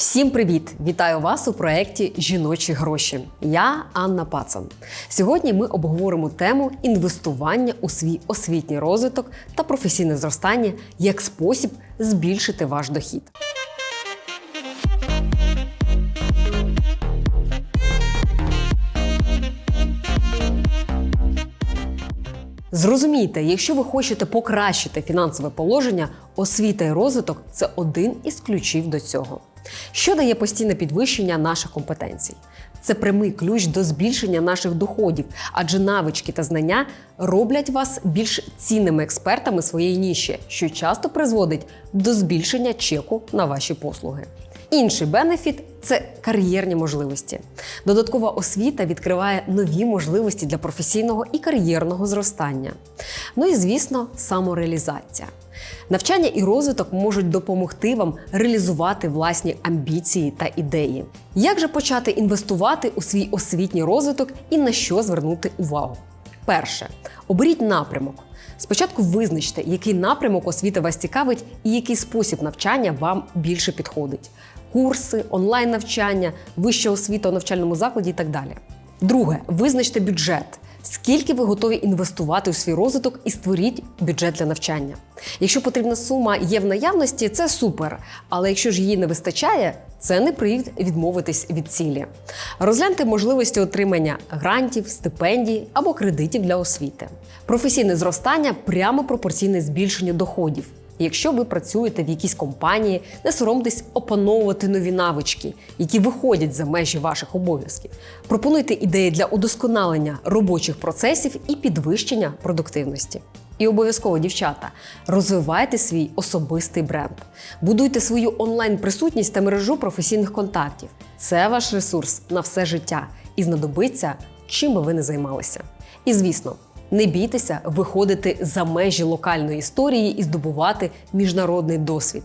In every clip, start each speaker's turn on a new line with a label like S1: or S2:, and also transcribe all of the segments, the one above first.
S1: Всім привіт! Вітаю вас у проєкті Жіночі гроші. Я Анна Пацан. Сьогодні ми обговоримо тему інвестування у свій освітній розвиток та професійне зростання як спосіб збільшити ваш дохід. Зрозумійте, якщо ви хочете покращити фінансове положення, освіта і розвиток це один із ключів до цього. Що дає постійне підвищення наших компетенцій? Це прямий ключ до збільшення наших доходів, адже навички та знання роблять вас більш цінними експертами своєї ніші, що часто призводить до збільшення чеку на ваші послуги. Інший бенефіт це кар'єрні можливості. Додаткова освіта відкриває нові можливості для професійного і кар'єрного зростання. Ну і звісно, самореалізація. Навчання і розвиток можуть допомогти вам реалізувати власні амбіції та ідеї. Як же почати інвестувати у свій освітній розвиток і на що звернути увагу? Перше, оберіть напрямок. Спочатку визначте, який напрямок освіти вас цікавить і який спосіб навчання вам більше підходить: курси, онлайн-навчання, вища освіта у навчальному закладі і так далі. Друге, визначте бюджет. Скільки ви готові інвестувати у свій розвиток і створіть бюджет для навчання. Якщо потрібна сума є в наявності, це супер. Але якщо ж її не вистачає, це не привід відмовитись від цілі. Розгляньте можливості отримання грантів, стипендій або кредитів для освіти. Професійне зростання прямо пропорційне збільшенню доходів. Якщо ви працюєте в якійсь компанії, не соромтесь опановувати нові навички, які виходять за межі ваших обов'язків. Пропонуйте ідеї для удосконалення робочих процесів і підвищення продуктивності. І обов'язково, дівчата, розвивайте свій особистий бренд, будуйте свою онлайн-присутність та мережу професійних контактів. Це ваш ресурс на все життя і знадобиться, чим би ви не займалися. І звісно. Не бійтеся виходити за межі локальної історії і здобувати міжнародний досвід.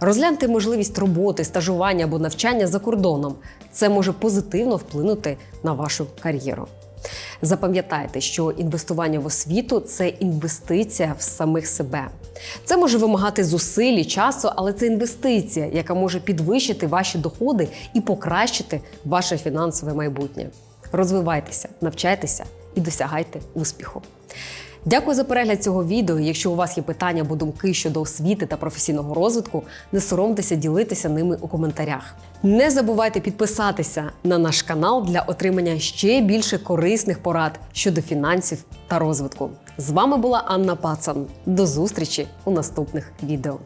S1: Розгляньте можливість роботи, стажування або навчання за кордоном. Це може позитивно вплинути на вашу кар'єру. Запам'ятайте, що інвестування в освіту це інвестиція в самих себе. Це може вимагати зусиль і часу, але це інвестиція, яка може підвищити ваші доходи і покращити ваше фінансове майбутнє. Розвивайтеся, навчайтеся і досягайте успіху. Дякую за перегляд цього відео. Якщо у вас є питання або думки щодо освіти та професійного розвитку, не соромтеся ділитися ними у коментарях. Не забувайте підписатися на наш канал для отримання ще більше корисних порад щодо фінансів та розвитку. З вами була Анна Пацан. До зустрічі у наступних відео.